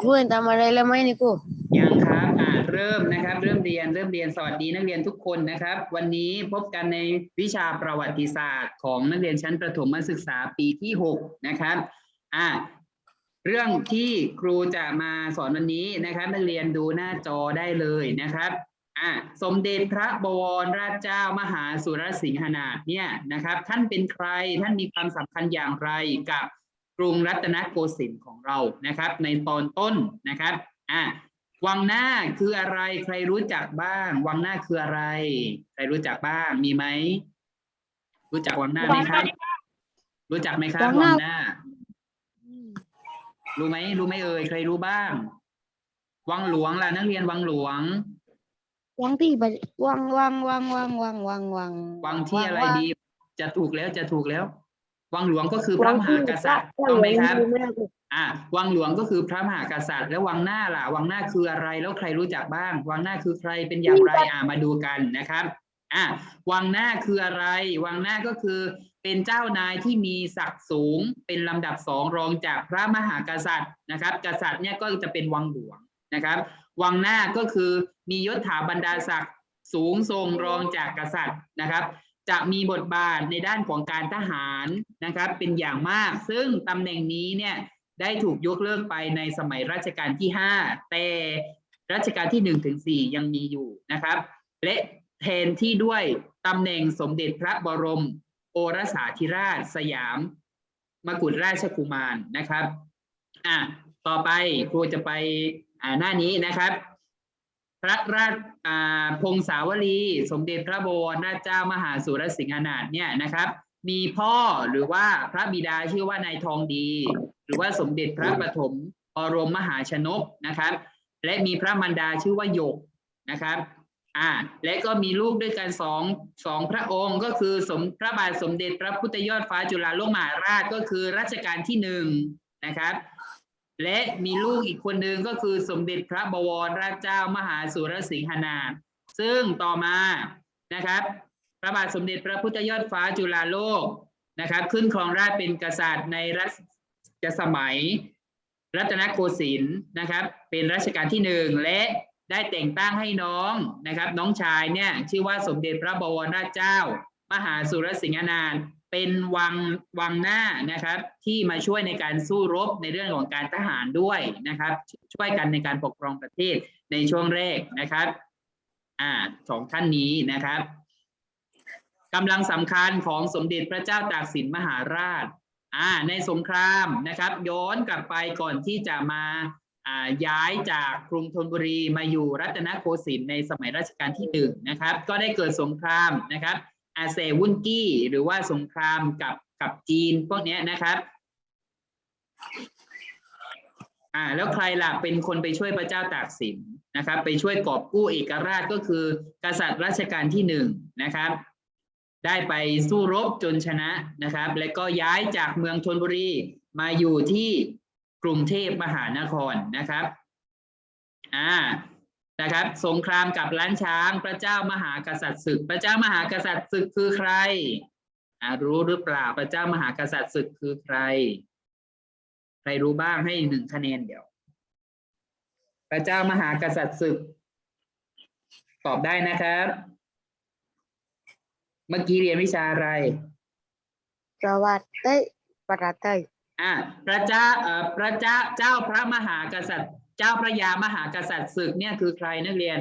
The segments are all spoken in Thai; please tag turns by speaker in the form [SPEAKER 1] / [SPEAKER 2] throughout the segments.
[SPEAKER 1] ครูเห็นทำอะไรแล้วไหมนี่ครู
[SPEAKER 2] ยังครับอ่าเริ่มนะครับ เริ่มเรียน เริ่มเรียน สวัสดีนักเรียนทุกคนนะครับ วันนี้พบกันในวิชาประวัติศาสตร์ของนักเรียนชั้นประถมศึกษาปีที่หกนะครับ อ่า เรื่องที่ครูจะมาสอนวันนี้นะครับ นักเรียนดูหน้าจอได้เลยนะครับ อ่า สมเด็จพระบวรราชเจ้ามหาสุรสิงหนาถเนี่ยนะครับ ท่านเป็นใคร ท่านมีความสำคัญอย่างไรกับ รุงรัตนโกสินทร์ของเรานะครับ ในตอนต้นนะครับอ่าวังหน้าคืออะไรใครรู้จักบ้าง วังหน้าคืออะไร ใครรู้จักบ้างมีไหมรู้จักวังหน้าไหมครับ รู้จักไหมครับวังหน้า รู้ไหมรู้ไหมเอ่ยใครรู้บ้าง วังหลวงล่ะนักเรียนวังหลวง
[SPEAKER 1] วังที่ไปวังวังวังวังวังวังวัง
[SPEAKER 2] วังที่อะไรดี จะถูกแล้วจะถูกแล้ว วังหลวงก็คือพระมหากษัตริย์ต้องไหมครับ อะวังหลวงก็คือพระมหากษัตริย์ แล้ววังหน้าล่ะ วังหน้าคืออะไร แล้วใครรู้จักบ้าง วังหน้าคือใครเป็นอย่างไร อะมาดูกันนะครับ อะวังหน้าคืออะไร วังหน้าก็คือเป็นเจ้านายที่มีศักดิ์สูง เป็นลำดับสองรองจากพระมหากษัตริย์นะครับ กษัตริย์เนี่ยก็จะเป็นวังหลวงนะครับ วังหน้าก็คือมียศถาบรรดาศักดิ์สูงทรงรองจากกษัตริย์นะครับ จะมีบทบาทในด้านของการทหารนะครับ เป็นอย่างมาก ซึ่งตำแหน่งนี้เนี่ยได้ถูกยกเลิกไปในสมัยรัชกาลที่ 5 แต่รัชกาลที่ 1 ถึง 4 ยังมีอยู่นะครับ และแทนที่ด้วยตำแหน่งสมเด็จพระบรม โอรสาธิราชสยาม มกุฎราชกุมารนะครับอะต่อไปครูจะไปอ่าหน้านี้นะครับ พระราชพงศาวลี สมเด็จพระบวรราชเจ้ามหาสุรสิงหนาถเนี่ยนะครับ มีพ่อหรือว่าพระบิดาชื่อว่านายทองดี หรือว่าสมเด็จพระปฐมบรมมหาชนกนะครับ และมีพระมารดาชื่อว่าหยกนะครับอ่าและก็มีลูกด้วยกันสองสองพระองค์ก็คือสมพระบาทสมเด็จพระพุทธยอดฟ้าจุฬาโลกมหาราชก็คือรัชกาลที่หนึ่งนะครับ และมีลูกอีกคนหนึ่งก็คือสมเด็จพระบวรราชเจ้ามหาสุรสิงหนา ซึ่งต่อมานะครับพระบาทสมเด็จพระพุทธยอดฟ้าจุฬาโลกนะครับขึ้นครองราชเป็นกษัตริย์ในรัชสมัย รัตนโกสินทร์นะครับ เป็นรัชกาลที่หนึ่งและได้แต่งตั้งให้น้องนะครับ น้องชายเนี่ยชื่อว่าสมเด็จพระบวรราชเจ้า มหาสุรสิงหนาถ เป็นวังวังหน้านะครับ ที่มาช่วยในการสู้รบในเรื่องของการทหารด้วยนะครับ ช่วยกันในการปกครองประเทศในช่วงแรกนะครับอ่าสองท่านนี้นะครับกำลังสำคัญของสมเด็จพระเจ้าตากสินมหาราชอ่าในสงครามนะครับ ย้อนกลับไปก่อนที่จะมาอ่าย้ายจากกรุงธนบุรีมาอยู่รัตนโกสินทร์ในสมัยรัชกาลที่หนึ่งนะครับ ก็ได้เกิดสงครามนะครับ อาเซวุนกี้ หรือว่าสงครามกับกับจีนพวกนี้นะครับอ่าแล้วใครล่ะเป็นคนไปช่วยพระเจ้าตากสินนะครับ ไปช่วยกอบกู้เอกราชก็คือ กษัตริย์รัชกาลที่หนึ่งนะครับ ได้ไปสู้รบจนชนะนะครับ และก็ย้ายจากเมืองธนบุรีมาอยู่ที่กรุงเทพมหานครนะครับอ่า นะครับ สงครามกับล้านช้าง พระเจ้ามหากษัตริย์ศึก พระเจ้ามหากษัตริย์ศึกคือใครอ่ารู้หรือเปล่าพระเจ้ามหากษัตริย์ศึกคือใคร ใครรู้บ้างให้หนึ่งคะแนนเดี๋ยว พระเจ้ามหากษัตริย์ศึก ตอบได้นะครับ เมื่อกี้เรียนวิชาอะไร
[SPEAKER 1] ประวัติเอ้ยประวัติเอ้ย
[SPEAKER 2] อ่าพระเจ้าเอ่อพระเจ้าเจ้าพระมหากษัตริย์ เจ้าพระยามหากษัตริย์ศึกเนี่ยคือใครนักเรียน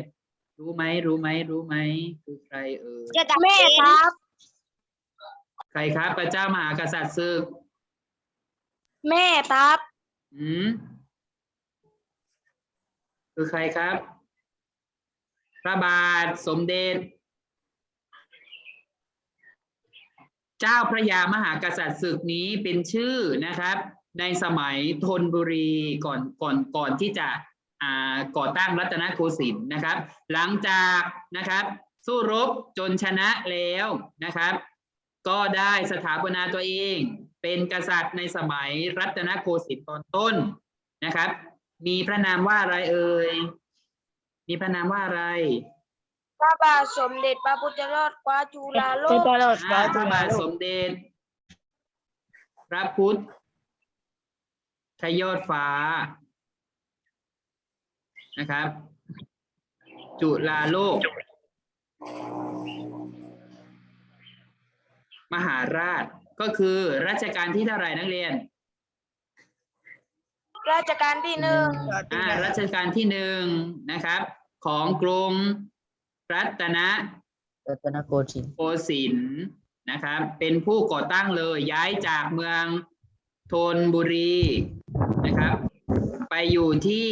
[SPEAKER 2] รู้ไหมรู้ไหมรู้ไหมคือใครเออ
[SPEAKER 1] แม่ครับ
[SPEAKER 2] ใครครับพระเจ้ามหากษัตริย์ศึก
[SPEAKER 1] แม่ครับ
[SPEAKER 2] อืมคือใครครับ พระบาทสมเด็จ เจ้าพระยามหากษัตริย์ศึกนี้เป็นชื่อนะครับ ในสมัยธนบุรีก่อนก่อนก่อนที่จะอ่าก่อตั้งรัตนโกสินทร์นะครับ หลังจากนะครับสู้รบจนชนะแล้วนะครับ ก็ได้สถาปนาตัวเอง เป็นกษัตริย์ในสมัยรัตนโกสินทร์ตอนต้นนะครับ มีพระนามว่าอะไรเอ่ยมีพระนามว่าอะไร
[SPEAKER 3] พระบาทสมเด็จพระพุทธยอดฟ้าจุฬาโล
[SPEAKER 1] เป็น
[SPEAKER 3] ก
[SPEAKER 1] ตลอด
[SPEAKER 2] อ่าพระบาทสมเด็จ พระพุทธ ใช่ยอดฟ้านะครับ จุฬาโลก มหาราชก็คือรัชกาลที่เท่าไหร่นักเรียน
[SPEAKER 3] ราชการที่หนึ่ง
[SPEAKER 2] อ่ารัชกาลที่หนึ่งนะครับ ของกรุงรัตน
[SPEAKER 4] รัตนโกสินทร์
[SPEAKER 2] โกสินทร์นะครับ เป็นผู้ก่อตั้งเลยย้ายจากเมืองธนบุรี นะครับ ไปอยู่ที่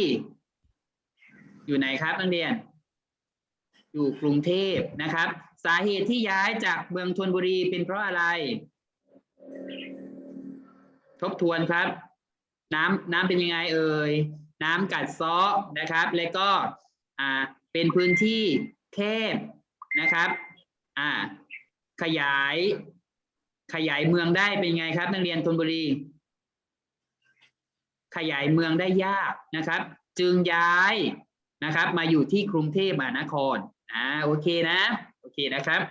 [SPEAKER 2] อยู่ไหนครับนักเรียน อยู่กรุงเทพนะครับ สาเหตุที่ย้ายจากเมืองธนบุรีเป็นเพราะอะไร ทบทวนครับ น้ำน้ำเป็นยังไงเอ่ยน้ำกัดเซาะนะครับ แล้วก็อ่าเป็นพื้นที่แคบนะครับอ่าขยายขยายเมืองได้เป็นไงครับ นักเรียนธนบุรี ขยายเมืองได้ยากนะครับ จึงย้ายนะครับ มาอยู่ที่กรุงเทพมหานครอ่าโอเคนะโอเคนะครับ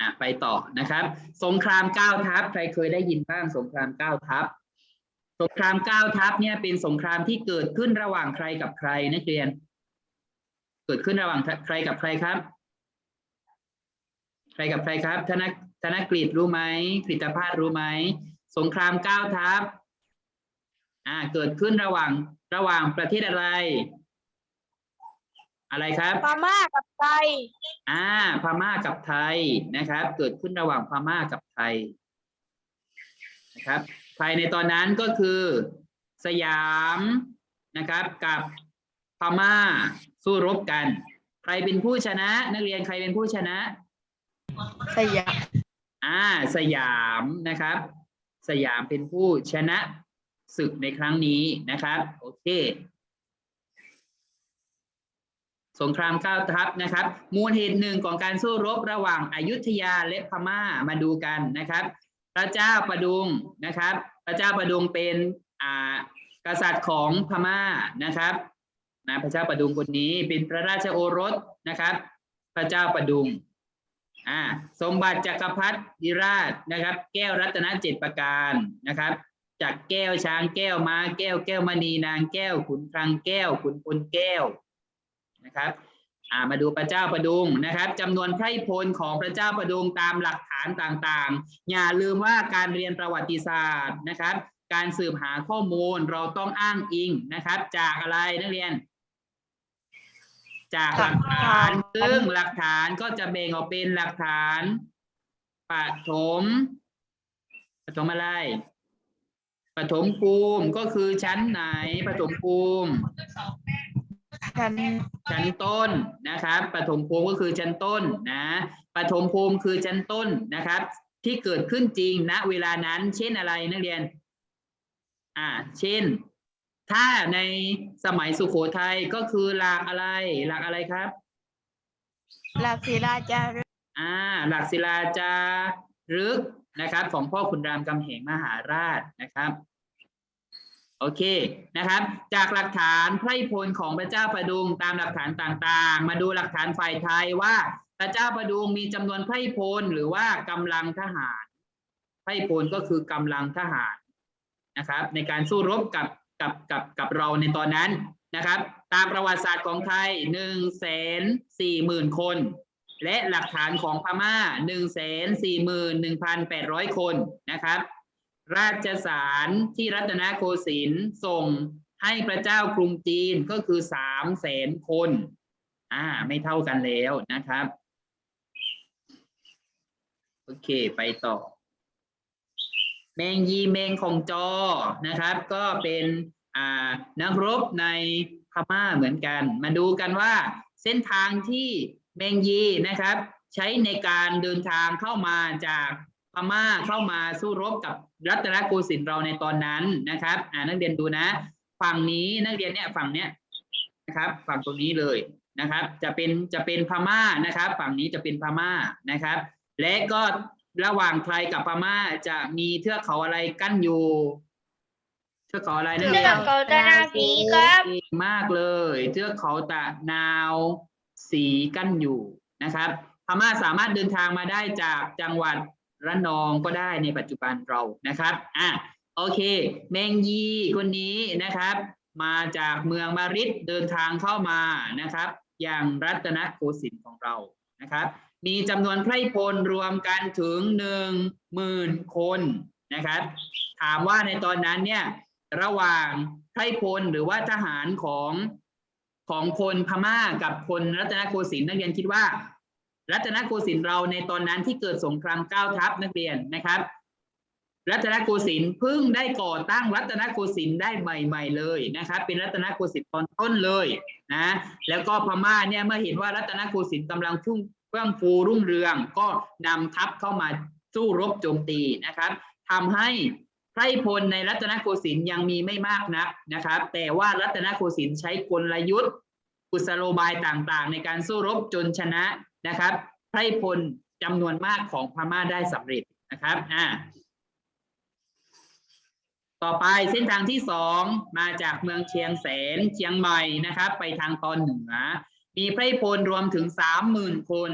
[SPEAKER 2] อะไปต่อนะครับ สงครามเก้าทัพใครเคยได้ยินบ้างสงครามเก้าทัพสงครามเก้าทัพเนี่ยเป็นสงครามที่เกิดขึ้นระหว่างใครกับใครนักเรียน เกิดขึ้นระหว่างใครกับใครครับ ใครกับใครครับธนธนกฤษรู้ไหมกฤตภาสรู้ไหมสงครามเก้าทัพอ่าเกิดขึ้นระหว่างระหว่างประเทศอะไร อะไรครับ
[SPEAKER 3] พม่ากับไทย
[SPEAKER 2] อ่าพม่ากับไทยนะครับ เกิดขึ้นระหว่างพม่ากับไทยนะครับไทยในตอนนั้นก็คือสยามนะครับกับพม่า สู้รบกัน ใครเป็นผู้ชนะ นักเรียนใครเป็นผู้ชนะ
[SPEAKER 4] สยาม
[SPEAKER 2] อ่า สยามนะครับ สยามเป็นผู้ชนะศึกในครั้งนี้นะครับ โอเค สงครามเก้าทัพนะครับ มูลเหตุหนึ่งของการสู้รบระหว่างอายุทยาและพม่ามาดูกันนะครับ พระเจ้าประดุงนะครับ พระเจ้าประดุงเป็นอ่ากษัตริย์ของพม่านะครับ นะพระเจ้าประดุงคนนี้เป็นพระราชโอรสนะครับ พระเจ้าประดุงอ่าสมบัติจักรพรรดิราชนะครับ แก้วรัตนเจ็ดประการนะครับจากแก้วช้างแก้วม้าแก้วแก้วมณีนางแก้วขุนคลังแก้ว ขุนพลแก้วนะครับอ่ามาดูพระเจ้าประดุงนะครับจำนวนไพร่พลของพระเจ้าประดุงตามหลักฐานต่างๆ อย่าลืมว่าการเรียนประวัติศาสตร์นะครับ การสืบหาข้อมูลเราต้องอ้างอิงนะครับ จากอะไรนักเรียน จากหลักฐาน ซึ่งหลักฐานก็จะแบ่งออกเป็นหลักฐานปฐมปฐมอะไรปฐมภูมิก็คือชั้นไหนปฐมภูมิ
[SPEAKER 4] ชั้น
[SPEAKER 2] ชั้นต้นนะครับปฐมภูมิก็คือชั้นต้นนะปฐมภูมิคือชั้นต้นนะครับ ที่เกิดขึ้นจริงณเวลานั้น เช่นอะไรนักเรียน อ่า เช่น ถ้าในสมัยสุโขทัยก็คือหลักอะไร หลักอะไรครับ
[SPEAKER 4] หลักศิลาจารึก
[SPEAKER 2] อ่า หลักศิลาจารึกนะครับ ของพ่อขุนรามคำแหงมหาราชนะครับโอเคนะครับ จากหลักฐานไพร่พลของพระเจ้าประดุงตามหลักฐานต่างๆ มาดูหลักฐานฝ่ายไทยว่าพระเจ้าประดุงมีจำนวนไพร่พลหรือว่ากำลังทหารไพร่พลก็คือกำลังทหารนะครับ ในการสู้รบกับ กับกับกับเราในตอนนั้นนะครับ ตามประวัติศาสตร์ของไทยหนึ่งแสนสี่หมื่นคน และหลักฐานของพม่าหนึ่งแสนสี่หมื่นหนึ่งพันแปดร้อยคนนะครับ ราชสารที่รัตนโกสินทร์ส่งให้พระเจ้ากรุงจีนก็คือสามแสนคน อ่า ไม่เท่ากันแล้วนะครับ โอเค ไปต่อ แมงยีแมงของจอนะครับ ก็เป็นนักรบในพม่าเหมือนกัน มาดูกันว่าเส้นทางที่แมงยีนะครับ ใช้ในการเดินทางเข้ามาจากพม่าเข้ามาสู้รบกับรัตนโกสินทร์เราในตอนนั้นนะครับอ่านักเรียนดูนะ ฝั่งนี้นักเรียนเนี่ยฝั่งเนี้ยนะครับ ฝั่งตรงนี้เลยนะครับ จะเป็นจะเป็นพม่านะครับ ฝั่งนี้จะเป็นพม่านะครับ และก็ ระหว่างไทยกับพม่าจะมีเทือกเขาอะไรกั้นอยู่ เทือกเขาอะไรนัก
[SPEAKER 3] เนื่
[SPEAKER 2] เรีย
[SPEAKER 3] อนงเขาตะนาสีครับ
[SPEAKER 2] เก่งมากเลย เทือกเขาตะนาวสีกั้นอยู่นะครับพม่าสามารถเดินทางมาได้จากจังหวัดระนองก็ได้ในปัจจุบันเรานะครับอะโอเค แมงยีคนนี้นะครับ มาจากเมืองมาริดเดินทางเข้ามานะครับ อย่างรัตนโกสินทร์ของเรานะครับ มีจำนวนไพร่พลรวมกันถึงหนึ่งหมื่นคนนะครับ ถามว่าในตอนนั้นเนี่ยระหว่างไพร่พลหรือว่าทหารของของคนพม่ากับคนรัตนโกสินทร์นักเรียนคิดว่า รัตนโกสินทร์เราในตอนนั้นที่เกิดสงครามเก้าทัพนักเรียนนะครับ รัตนโกสินทร์เพิ่งได้ก่อตั้งรัตนโกสินทร์ได้ใหม่ ๆ เลยนะครับ เป็นรัตนโกสินทร์ตอนต้นเลยนะแล้วก็พม่าเนี่ยเมื่อเห็นว่ารัตนโกสินทร์กำลังพุ่ง เฟื่องฟูรุ่งเรืองก็นำทัพเข้ามาสู้รบโจมตีนะครับทำให้ไพรพลในรัตนโกสินทร์ยังมีไม่มากนักนะครับ แต่ว่ารัตนโกสินทร์ใช้กลยุทธ์กุศโลบายต่างๆ ในการสู้รบจนชนะนะครับ ไพรพลจำนวนมากของพม่าได้สำเร็จนะครับอ่าต่อไปเส้นทางที่สองมาจากเมืองเชียงแสนเชียงใหม่นะครับ ไปทางตอนเหนือ มีไพรพลรวมถึงสามหมื่นคน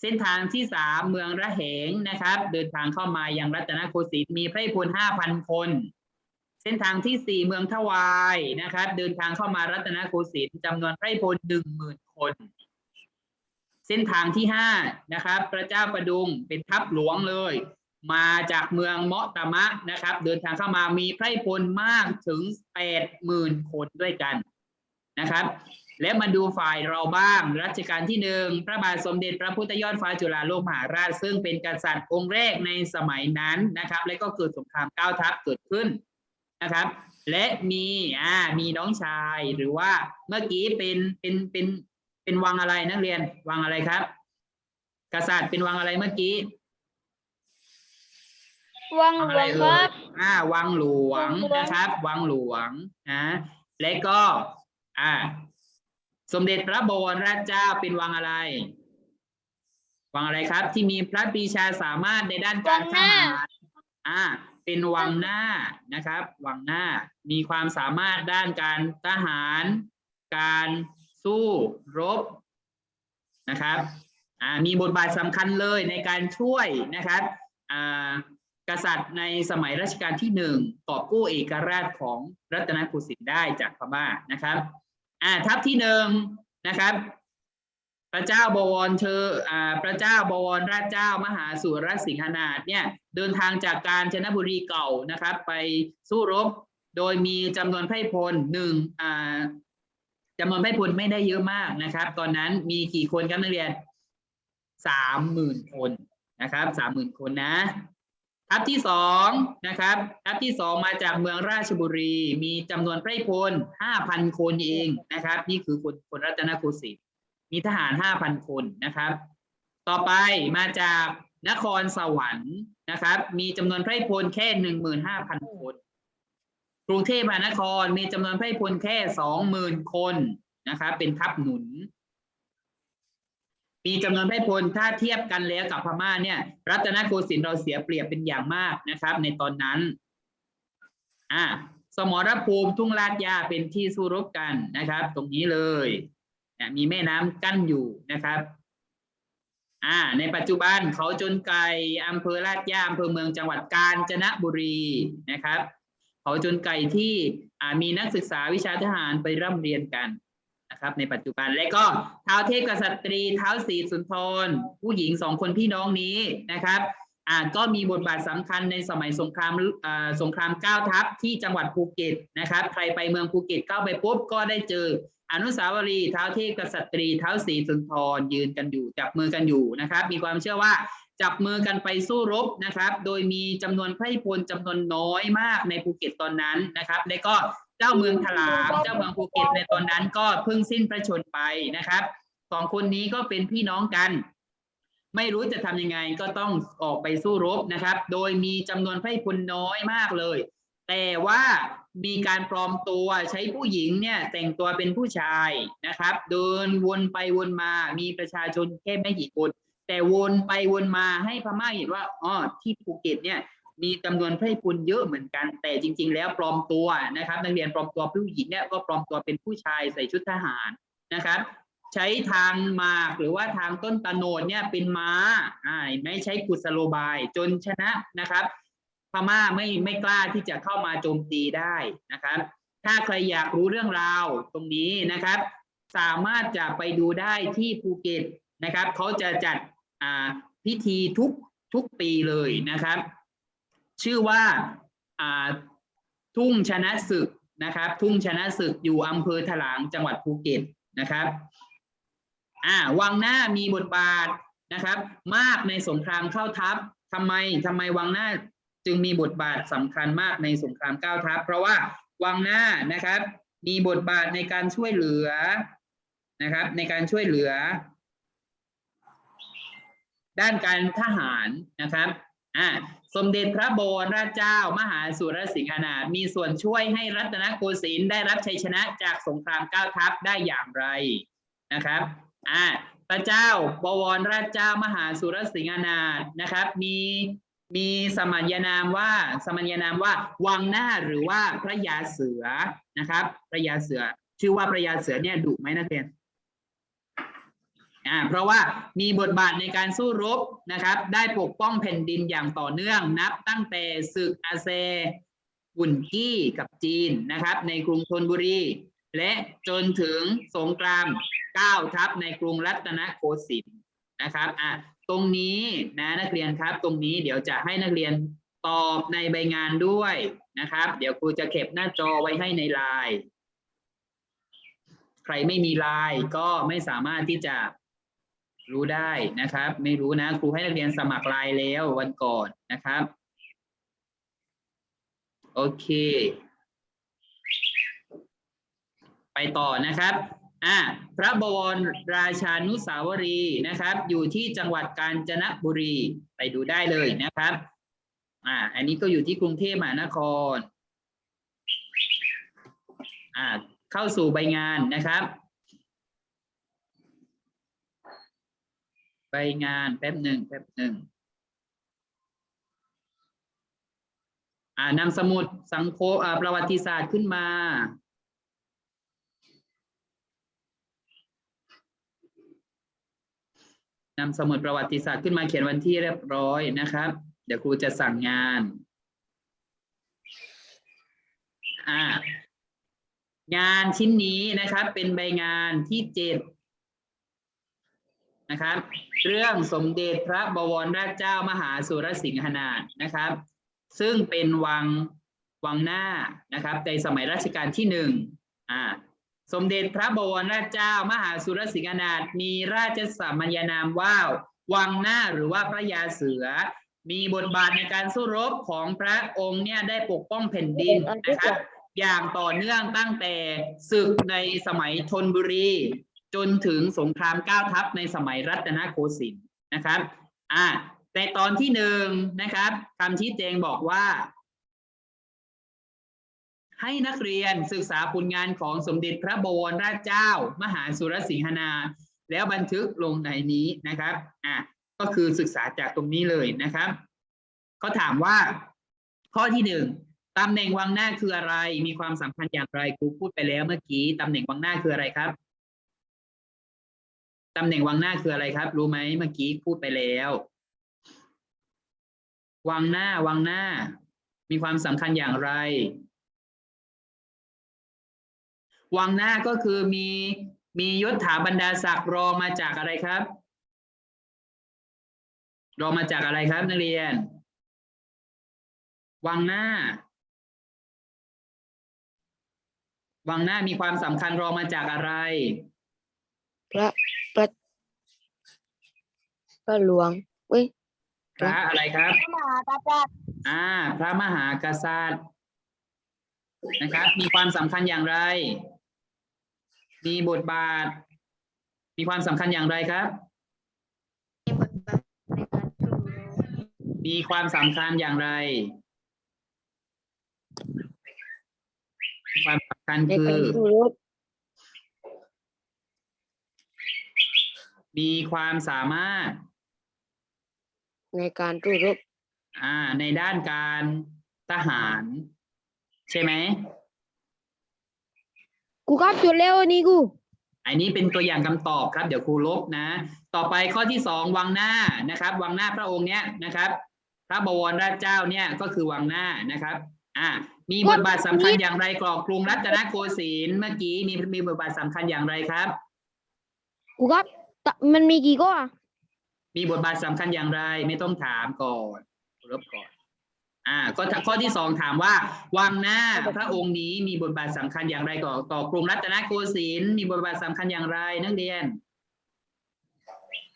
[SPEAKER 2] เส้นทางที่สามเมืองระเหงนะครับ เดินทางเข้ามายังรัตนโกสินทร์มีไพรพลห้าพันคน เส้นทางที่สี่เมืองทวายนะครับ เดินทางเข้ามารัตนโกสินทร์จำนวนไพรพลหนึ่งหมื่นคน เส้นทางที่ห้านะครับ พระเจ้าประดุงเป็นทัพหลวงเลย มาจากเมืองเมาะตามะนะครับ เดินทางเข้ามามีไพรพลมากถึงแปดหมื่นคนด้วยกันนะครับ และมาดูฝ่ายเราบ้าง รัชกาลที่หนึ่งพระบาทสมเด็จพระพุทธยอดฟ้าจุฬาโลกมหาราช ซึ่งเป็นกษัตริย์องค์แรกในสมัยนั้นนะครับ และก็เกิดสงครามเก้าทัพเกิดขึ้นนะครับ และมีอ่ามีน้องชายหรือว่าเมื่อกี้เป็นเป็นเป็นเป็นวังอะไรนักเรียนวังอะไรครับ กษัตริย์เป็นวังอะไรเมื่อกี้
[SPEAKER 3] วัง
[SPEAKER 2] วัง
[SPEAKER 3] หล
[SPEAKER 2] อะไร
[SPEAKER 3] วงค
[SPEAKER 2] เอ่
[SPEAKER 3] รั
[SPEAKER 2] ย
[SPEAKER 3] บ
[SPEAKER 2] อ่าวังหลวง
[SPEAKER 3] วังหลวง
[SPEAKER 2] นะครับ วังหลวงนะและก็อ่า สมเด็จพระบวรราชเจ้าเป็นวังอะไร วังอะไรครับ ที่มีพระปรีชาสามารถในด้านการทหารอ่า เป็นวังหน้านะครับ วังหน้ามีความสามารถด้านการทหาร การสู้รบนะครับอ่ามีบทบาทสำคัญเลยในการช่วยนะครับอ่ากษัตริย์ในสมัยรัชกาลที่หนึ่งกอบกู้เอกราชของรัตนโกสินทร์ได้จากพม่านะครับ อ่าทัพที่หนึ่งนะครับ พระเจ้าบวรเธออ่าพระเจ้าบวรราชเจ้ามหาสุรสิงหนาถเนี่ยเดินทางจากกาญจนบุรีเก่านะครับ ไปสู้รบโดยมีจำนวนไพร่พลหนึ่งอ่าจำนวนไพร่พลไม่ได้เยอะมากนะครับ ตอนนั้นมีกี่คนครับนักเรียนสามหมื่นคนนะครับสามหมื่นคนนะ ทัพที่สองนะครับทัพที่สองมาจากเมืองราชบุรี มีจำนวนไพร่พลห้าพันคนเองนะครับ นี่คือคนคนรัตนโกสินทร์มีทหารห้าพันคนนะครับ ต่อไปมาจากนครสวรรค์นะครับ มีจำนวนไพร่พลแค่หนึ่งหมื่นห้าพันคน กรุงเทพมหานครมีจำนวนไพร่พลแค่สองหมื่นคนนะครับ เป็นทัพหนุน มีจำนวนไพร่พลถ้าเทียบกันแล้วกับพม่าเนี่ย รัตนโกสินทร์เราเสียเปรียบเป็นอย่างมากนะครับ ในตอนนั้น อ่า สมรภูมิทุ่งลาดยาเป็นที่สู้รบกันนะครับ ตรงนี้เลยเนี่ยมีแม่น้ำกั้นอยู่นะครับ อ่า ในปัจจุบันเขาจนไก่อำเภอลาดยาอำเภอเมืองจังหวัดกาญจนบุรีนะครับ เขาจนไก่ที่มีนักศึกษาวิชาทหารไปร่ำเรียนกัน นะครับในปัจจุบันและก็เท้าเทพกษัตรีท้าศรีสุนทร ผู้หญิงสองคนพี่น้องนี้นะครับอ่าก็มีบทบาทสำคัญในสมัยสงครามอ่าสงครามเก้าทัพที่จังหวัดภูเก็ตนะครับ ใครไปเมืองภูเก็ตเข้าไปปุ๊บก็ได้เจออนุสาวรีย์เท้าเทพกษัตรีเท้าศรีสุนทรยืนกันอยู่จับมือกันอยู่นะครับ มีความเชื่อว่าจับมือกันไปสู้รบนะครับ โดยมีจำนวนไพร่พลจำนวนน้อยมากในภูเก็ตตอนนั้นนะครับ และก็ จ้าเมืองถลามเจ้าเมืองภูเก็ตในตอนนั้นก็เพิ่งสิ้นพระชนไปนะครับสองคนนี้ก็เป็นพี่น้องกัน ไม่รู้จะทำยังไงก็ต้องออกไปสู้รบนะครับ โดยมีจำนวนไพร่พลน้อยมากเลย แต่ว่ามีการปลอมตัวใช้ผู้หญิงเนี่ยแต่งตัวเป็นผู้ชายนะครับ เดินวนไปวนมามีประชาชนแค่ไม่กี่คนแต่วนไปวนมาให้พม่าเห็นว่าอ๋อที่ภูเก็ตเนี่ย มีจำนวนไพร่พลเยอะเหมือนกัน แต่จริง ๆ แล้วปลอมตัวนะครับ นักเรียนปลอมตัวผู้หญิงเนี่ยก็ปลอมตัวเป็นผู้ชายใส่ชุดทหารนะครับ ใช้ทางมากหรือว่าทางต้นตะโนดเนี่ยเป็นม้าอ่าไม่ใช้กุศโลบายจนชนะนะครับพม่าไม่ไม่กล้าที่จะเข้ามาโจมตีได้นะครับ ถ้าใครอยากรู้เรื่องราวตรงนี้นะครับ สามารถจะไปดูได้ที่ภูเก็ตนะครับเขาจะจัดพิธีทุกทุกปีเลยนะครับ ชื่อว่าทุ่งชนะศึกนะครับ ทุ่งชนะศึกอยู่อำเภอถลางจังหวัดภูเก็ตนะครับอ่าวังหน้ามีบทบาทนะครับ มากในสงครามเข้าทัพทำไมทำไมวังหน้าจึงมีบทบาทสำคัญมากในสงครามเก้าทัพ เพราะว่าวังหน้านะครับ มีบทบาทในการช่วยเหลือนะครับ ในการช่วยเหลือ ด้านการทหารนะครับ อ่าสมเด็จพระบรราชเจ้ามหาสุรสิงหนาถมีส่วนช่วยให้รัตนโกสินทร์ได้รับชัยชนะจากสงครามเก้าทัพได้อย่างไรนะครับอ่าพระเจ้าบวรราชเจ้ามหาสุรสิงหนาถนะครับ มีมีสมัญนามว่าสมัญนามว่าวังหน้าหรือว่าพระยาเสือนะครับ พระยาเสือ ชื่อว่าพระยาเสือเนี่ยดุไหมนักเรียน อ่าเพราะว่ามีบทบาทในการสู้รบนะครับ ได้ปกป้องแผ่นดินอย่างต่อเนื่องนับตั้งแต่ศึกอาเซบุนกี้กับจีนนะครับ ในกรุงธนบุรี และจนถึงสงครามเก้าทัพในกรุงรัตนโกสินทร์นะครับอะตรงนี้นะนักเรียนครับตรงนี้เดี๋ยวจะให้นักเรียนตอบในใบงานด้วยนะครับ เดี๋ยวครูจะเก็บหน้าจอไว้ให้ในไลน์ใครไม่มีไลน์ก็ไม่สามารถที่จะ รู้ได้นะครับ ไม่รู้นะ ครูให้นักเรียนสมัครไลน์แล้ววันก่อนนะครับ โอเค ไปต่อนะครับอ่าพระบวรราชานุสาวรีนะครับ อยู่ที่จังหวัดกาญจนบุรีไปดูได้เลยนะครับอ่าอันนี้ก็อยู่ที่กรุงเทพมหานครอ่าเข้าสู่ใบงานนะครับ ไปงานแป๊บหนึ่งแป๊บหนึ่งอ่านำสมุดสังคมประวัติศาสตร์ขึ้นมานำสมุดประวัติศาสตร์ขึ้นมาเขียนวันที่เรียบร้อยนะครับ เดี๋ยวครูจะสั่งงาน อ่างานชิ้นนี้นะครับ เป็นใบงานที่เจ็ด นะครับ เรื่องสมเด็จพระบวรราชเจ้ามหาสุรสิงหนาถนะครับ ซึ่งเป็นวังวังหน้านะครับ ในสมัยรัชกาลที่หนึ่งอ่าสมเด็จพระบวรราชเจ้ามหาสุรสิงหนาถมีราชสมัญนามว่าวังหน้าหรือว่าพระยาเสือ มีบทบาทในการสู้รบของพระองค์เนี่ยได้ปกป้องแผ่นดินนะครับ อย่างต่อเนื่องตั้งแต่ศึกในสมัยธนบุรี จนถึงสงครามเก้าทัพในสมัยรัตนโกสินทร์นะครับอ่าแต่ตอนที่หนึ่งนะครับคำชี้แจงบอกว่า ให้นักเรียนศึกษาผลงานของสมเด็จพระบวรราชเจ้า มหาสุรสิงหนา แล้วบันทึกลงในนี้นะครับอ่าก็คือศึกษาจากตรงนี้เลยนะครับเขาถามว่า ข้อที่หนึ่งตำแหน่งวังหน้าคืออะไร มีความสำคัญอย่างไรครูพูดไปแล้วเมื่อกี้ตำแหน่งวังหน้าคืออะไรครับ ตำแหน่งวังหน้าคืออะไรครับ รู้ไหมเมื่อกี้พูดไปแล้ว วังหน้าวังหน้า มีความสำคัญอย่างไร วังหน้าก็คือมีมียศถาบรรดาศักดิ์รองมาจากอะไรครับ รองมาจากอะไรครับนักเรียน วังหน้า วังหน้ามีความสำคัญรองมาจากอะไร
[SPEAKER 1] พระ พระหลวงเว้ย
[SPEAKER 2] พระอะไรครับ
[SPEAKER 3] พระมหากษัตริย์
[SPEAKER 2] อ่า พระมหากษัตริย์ นะครับ มีความสำคัญอย่างไร มีบทบาท มีความสำคัญอย่างไรครับ
[SPEAKER 4] มีบทบาทในการสู้รบ
[SPEAKER 2] มีความสำคัญอย่างไร ความสำคัญ
[SPEAKER 1] ใน
[SPEAKER 2] คื
[SPEAKER 1] การ
[SPEAKER 2] อ
[SPEAKER 1] สู้รบ
[SPEAKER 2] มีความสามารถ
[SPEAKER 1] ในการสู้รบ
[SPEAKER 2] อ่า ในด้านการทหาร ใช่ไหม
[SPEAKER 1] กูครับจดแล้วนี่กู
[SPEAKER 2] อันนี้เป็นตัวอย่างคำตอบครับ เดี๋ยวครูลบนะ ต่อไปข้อที่สองวังหน้านะครับ วังหน้าพระองค์เนี้ยนะครับ พระบวรราชเจ้าเนี่ยก็คือวังหน้านะครับ อ่า มีบทบาทสำคัญอย่างไรกรอบกรุงรัตนโกสินทร์เมื่อกี้มีมีบทบาทสำคัญอย่างไรครับ
[SPEAKER 1] ครูครับตะมันมีกี่ข้ออะ
[SPEAKER 2] มีบทบาทสำคัญอย่างไร ไม่ต้องถามก่อนลบก่อน อ่า ก็ข้อที่สองถามว่าวังหน้าพระองค์นี้มีบทบาทสำคัญอย่างไรต่อต่อกรุงรัตนโกสินทร์มีบทบาทสำคัญอย่างไร นักเรียน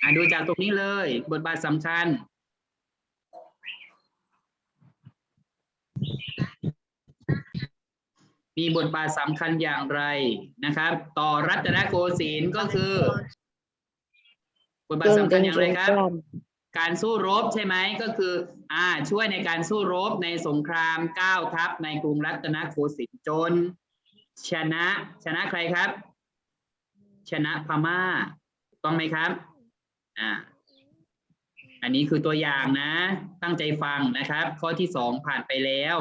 [SPEAKER 2] อ่าดูจากตรงนี้เลย บทบาทสำคัญมีบทบาทสำคัญอย่างไรนะครับ ต่อรัตนโกสินทร์ก็คือ บทบาทสำคัญอย่างไรครับ การสู้รบใช่ไหมก็คือ อ่า ช่วยในการสู้รบในสงครามเก้าทัพในกรุงรัตนโกสินทร์จน ชนะชนะใครครับ ชนะพม่าถูกต้องไหมครับ อ่า อันนี้คือตัวอย่างนะ ตั้งใจฟังนะครับ ข้อที่สองผ่านไปแล้ว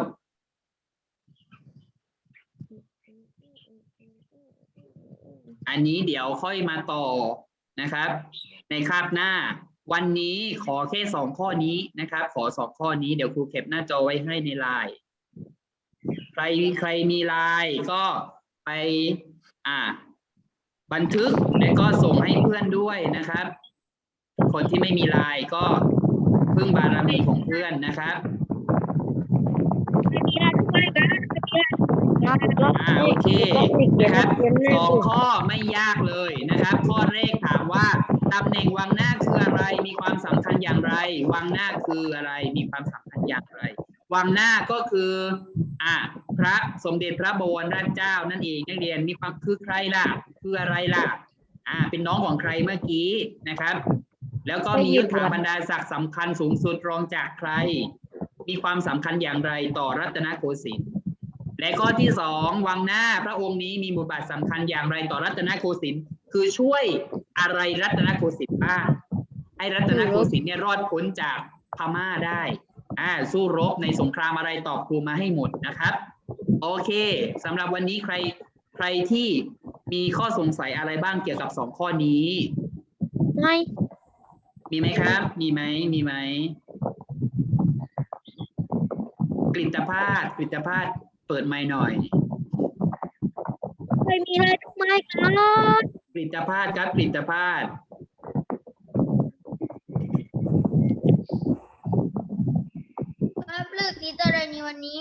[SPEAKER 2] อันนี้เดี๋ยวค่อยมาต่อนะครับ ในคาบหน้า วันนี้ขอแค่สองข้อนี้นะครับ ขอสองข้อนี้เดี๋ยวครูเก็บหน้าจอไว้ให้ในไลน์ใครใครมีไลน์ก็ไปอ่า บันทึกแล้วก็ส่งให้เพื่อนด้วยนะครับ คนที่ไม่มีไลน์ก็พึ่งบารมีของเพื่อนนะครับอ่าโอเคนะครับสองข้อไม่ยากเลยนะครับ ข้อแรกถามว่า ตำแหน่งวังหน้าคืออะไร มีความสำคัญอย่างไร วังหน้าคืออะไร มีความสำคัญอย่างไร วังหน้าก็คืออ่าพระสมเด็จพระบวรราชเจ้านั่นเองนักเรียนมีความคือใครล่ะ คืออะไรล่ะ อ่า เป็นน้องของใครเมื่อกี้นะครับ แล้วก็มียศถาบรรดาศักดิ์สำคัญสูงสุดรองจากใคร มีความสำคัญอย่างไรต่อรัตนโกสินทร์และข้อที่สองวังหน้าพระองค์นี้มีบทบาทสำคัญอย่างไรต่อรัตนโกสินทร์คือช่วย อะไรรัตนโกสินทร์บ้างให้รัตนโกสินทร์เนี่ยรอดพ้นจากพม่าได้อ่าสู้รบในสงครามอะไรตอบครูมาให้หมดนะครับ โอเคสำหรับวันนี้ใครใครที่มีข้อสงสัยอะไรบ้างเกี่ยวกับสองข้อนี้
[SPEAKER 1] ไม่
[SPEAKER 2] มีไหมครับ มีไหมมีไหมกลิ่นตพาดกลิ่นตพาดเปิดไมค์หน่อย
[SPEAKER 1] ไม่มีอะไรทุกไม้ครับ
[SPEAKER 2] กลิ่นตพาดครับกลิ่นตพาด
[SPEAKER 4] ครับเลิกดีอะไรในวันนี้